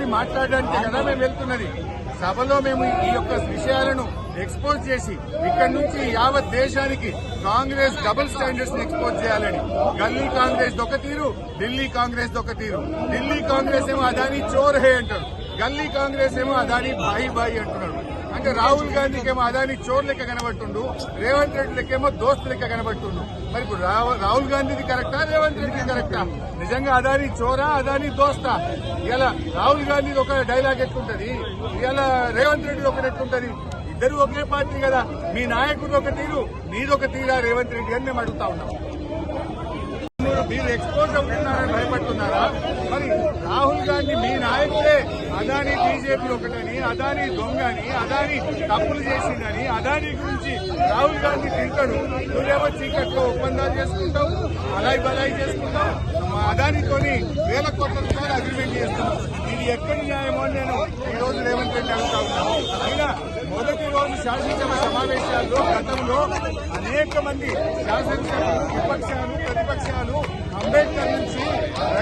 మాట్లాడడానికి కదా మేము వెళ్తున్నది. సభలో మేము ఈ యొక్క విషయాలను ఎక్స్పోజ్ చేసి ఇక్కడి నుంచి యావత్ దేశానికి కాంగ్రెస్ డబుల్ స్టాండర్డ్స్ ఎక్స్పోజ్ చేయాలని. గల్లీ కాంగ్రెస్ ఒక తీరు ఢిల్లీ కాంగ్రెస్ ఒక తీరు. ఢిల్లీ కాంగ్రెస్ ఏమో అదాని చోర్ హే అంటారు. గల్లీ కాంగ్రెస్ ఏమో అదాని బాయి బాయి అంటున్నాడు అంటే రాహుల్ గాంధీకి ఏమో అదాని చోర్ లెక్క కనబట్టుండు రేవంత్ రెడ్డి లెక్కేమో దోస్తు లెక్క కనబట్టుండు మరి ఇప్పుడు రాహుల్ గాంధీది కరెక్టా రేవంత్ రెడ్డి కరెక్టా? నిజంగా అదాని చోరా అదాని దోస్తా? ఇలా రాహుల్ గాంధీది ఒక డైలాగ్ ఎట్లుంటది? ఇలా రేవంత్ రెడ్డి ఒకటి ఎట్లుంటది? ఇద్దరు ఒకే పార్టీ కదా మీ నాయకుడు ఒక తీరు నీదొక తీరా రేవంత్ రెడ్డి అని మేము అడుగుతా ఉన్నాం. మీరు ఎక్స్పోజ్ అవుతున్నారని భయపడుతున్నారా? రాహుల్ గాంధీ మీ నాయకులే అదాని బీజేపీ ఒకటని అదాని దొంగని అదాని తప్పులు చేసిందని అదాని గురించి రాహుల్ గాంధీ తింటాడు. నువ్వేమో చీకట్లో ఒప్పందాలు చేసుకుంటావు అలాయి బలాయి చేసుకుంటావు. మా అదానితోని వేల కోట్ల రూపాయలు అగ్రిమెంట్ చేస్తున్నావు. ఇది ఎక్కడి న్యాయమో నేను ఈ రోజు రేవంత్ రెడ్డి అడుగుతా ఉన్నాను. అయినా మొదటి రోజు శాసనసభ సమావేశాల్లో గతంలో అనేక మంది శాసనసభ విపక్షాలు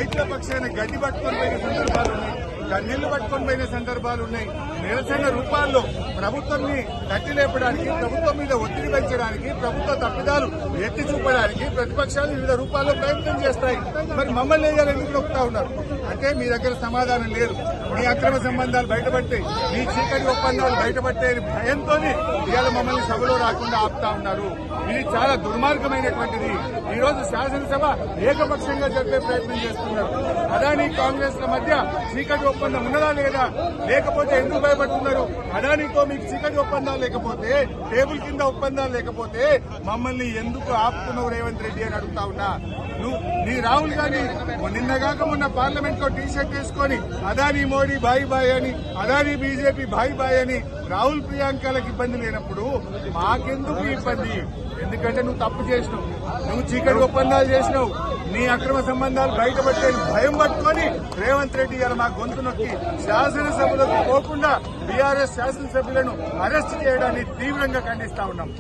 రైతుల పక్షాన్ని గడ్డి పట్టుకొని పోయిన సందర్భాలు ఉన్నాయి. కన్నీళ్ళు పట్టుకొని పోయిన సందర్భాలు ఉన్నాయి. నిరసన రూపాల్లో ప్రభుత్వంని తట్టి లేపడానికి ప్రభుత్వం మీద ఒత్తిడి పెంచడానికి ప్రభుత్వ తప్పిదాలు ఎత్తి చూపడానికి ప్రతిపక్షాలు వివిధ రూపాల్లో ప్రయత్నం చేస్తాయి. మరి మమ్మల్ని వేయాలని నొక్కుతా ఉన్నారు? అంటే మీ దగ్గర సమాధానం లేదు. మీ అక్రమ సంబంధాలు బయటపడతాయి మీ చీకటి ఒప్పందాలు బయటపట్టే భయంతో ఇవాళ మమ్మల్ని సభలో రాకుండా ఆపుతా ఉన్నారు. ఇది చాలా దుర్మార్గమైనటువంటిది. ఈ రోజు శాసనసభ ఏకపక్షంగా జరిపే ప్రయత్నం చేస్తున్నారు. అదాని కాంగ్రెస్ల మధ్య చీకటి ఒప్పందం ఉన్నదా లేదా లేకపోతే ఎందుకు భయపడుతున్నారు? అదానితో మీకు చీకటి ఒప్పందాలు లేకపోతే టేబుల్ కింద ఒప్పందాలు లేకపోతే మమ్మల్ని ఎందుకు ఆపుతున్నావు రేవంత్ రెడ్డి అని అడుగుతా ఉన్నా? నువ్వు నీ రాహుల్ గాంధీ నిన్నగాక మొన్న పార్లమెంట్లో టీ షర్ట్ వేసుకొని అదాని మోడీ బాయ్ బాయ్ అని అదాని బీజేపీ బాయ్ బాయ్ అని రాహుల్ ప్రియాంకలకు ఇబ్బంది లేనప్పుడు మాకెందుకు ఇబ్బంది? ఎందుకంటే నువ్వు తప్పు చేసినావు. నువ్వు చీకటి ఒప్పందాలు చేసినావు. నీ అక్రమ సంబంధాలు బయటపట్టే భయం పట్టుకొని రేవంత్ రెడ్డి గారు మా గొంతు నొక్కి శాసనసభలకు పోకుండా బీఆర్ఎస్ శాసనసభ్యులను అరెస్ట్ చేయడాన్ని తీవ్రంగా ఖండిస్తా ఉన్నాం.